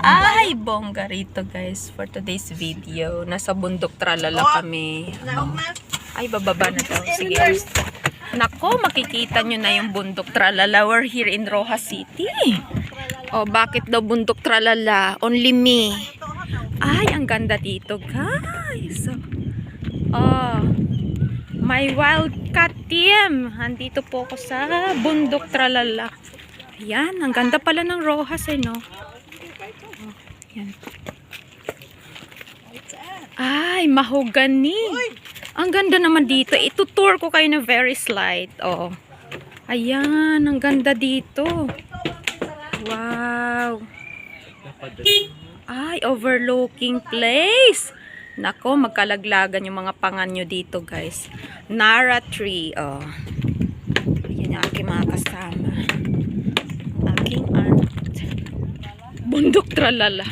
Ay, bongga rito guys for today's video. Nasa bundok tralala kami. Ay, bababa na daw. Sige. Nako, makikita nyo na yung bundok tralala. We're here in Rojas City. Oh, bakit daw bundok tralala? Only me. Ay, ang ganda dito, guys. Oh, my wildcat team. Andito po ako sa bundok tralala. Ayan, ang ganda pala ng Rojas eh, no? Yan. Ay, mahogany. Ang ganda naman dito. Itutour ko kayo na very slight. Oh. Ayan, ang ganda dito. Wow. Ay, overlooking place. Nako, magkalaglagan yung mga pangan nyo dito, guys. Nara tree. Oh. Yan yung aking mga kasama. Aking aunt. Bundok tralala.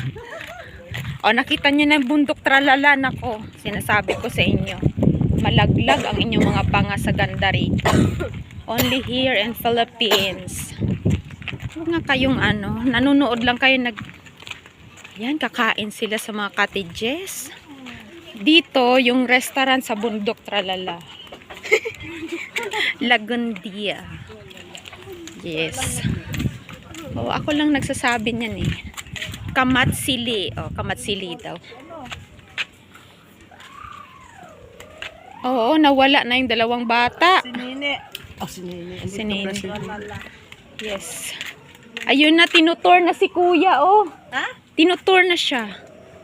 O, nakita nyo na yung bundok tralala. Nako, sinasabi ko sa inyo. Malaglag ang inyong mga panga sa ganda rito. Only here in Philippines. Huwag nga kayong ano, nanonood lang kayo nag... Yan, kakain sila sa mga cottages. Dito, yung restaurant sa bundok tralala. Lagundia. Yes. Oh, ako lang nagsasabi niyan eh. Kamatsili. Oh, kamatsili daw. Oo, nawala na yung dalawang bata. Si Nini. Oh, si Nini. Si Nini. Yes. Ayun na, tinutour na si kuya, oh. Ha? Tinutour na siya.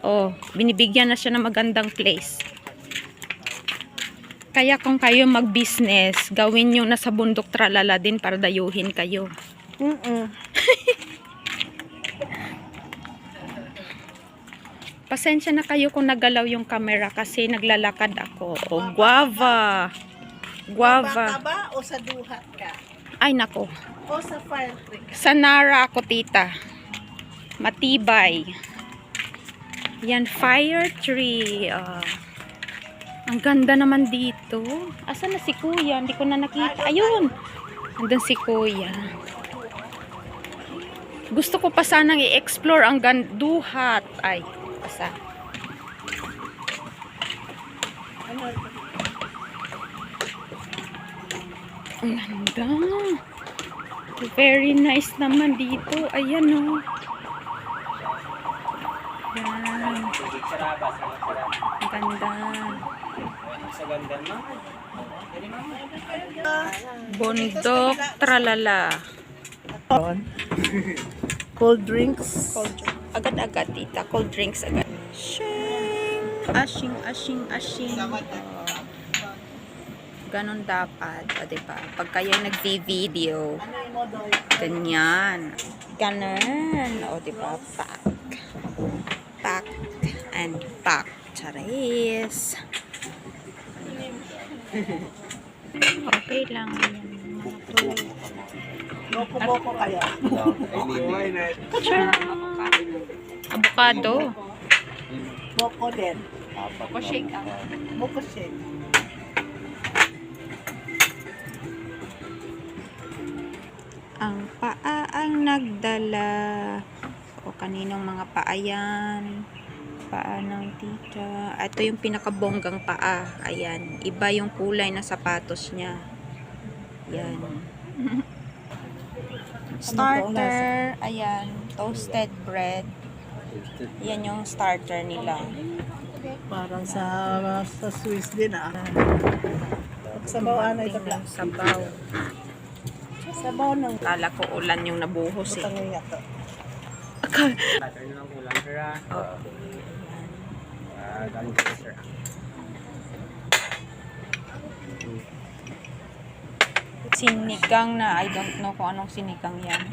Oh, binibigyan na siya ng magandang place. Kaya kung kayo mag-business, gawin nyo na sa bundok tralala din para dayuhin kayo. Mm-mm. Pasensya na kayo kung nagalaw yung camera kasi naglalakad ako. O, guava. Baka Guava. ba o sa duhat ka? Ay, nako. O sa fire trick? Sa Nara ako, tita. Matibay. Yan, fire tree. Ah. ang ganda naman dito. Asa na si kuya? Hindi ko na nakita. Ayun. Andun si kuya. Gusto ko pa sanang i-explore ang ganduhat. Ay, pasa. Ano? Ang ganda. Very nice naman dito. Ayan o. Yan. Ang ganda. Bundok tralala. Cold drinks. Cold drink. Agad-agad, tita. Cold drinks agad. Shing! Ashing, ashing, ashing. Ganon dapat. O, diba? Pag kayo nag-video, ganyan. Ganon. O, diba? Pack. Pack and pack. Charis. Okay lang. Boko-boko kaya. Avocado. Boko din. Boko shake ah. Boko shake. Ang paa ang nagdala. O kaninong mga paa yan. Paa ng tita. Ito yung pinakabonggang paa. Ayan. Iba yung kulay na sapatos niya. Yan. Starter. Ayan. Toasted bread. Yan yung starter nila. Parang sa sa Swiss din ah. Sabaw ana ito Tingnan sabaw. Sabaw ng Kala ko ulan yung nabuhos eh. butang nga to. Oh. Sinigang na, I don't know kung anong sinigang yan.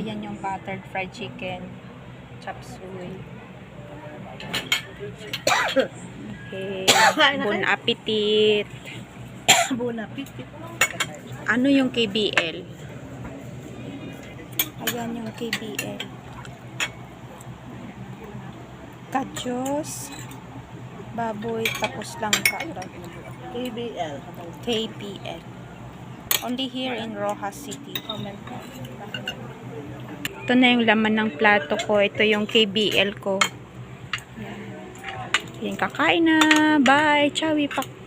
Ayan yung buttered fried chicken. Chop suey. Okay. Bon appetit. Buna pitit. Ano yung KBL? Ayan yung KBL. Kachos. Baboy. Tapos lang ka. KBL. KBL. Only here in Rojas City. Ito na yung laman ng plato ko. Ito yung KBL ko. Yan. Kakain na. Bye. Chawi pak.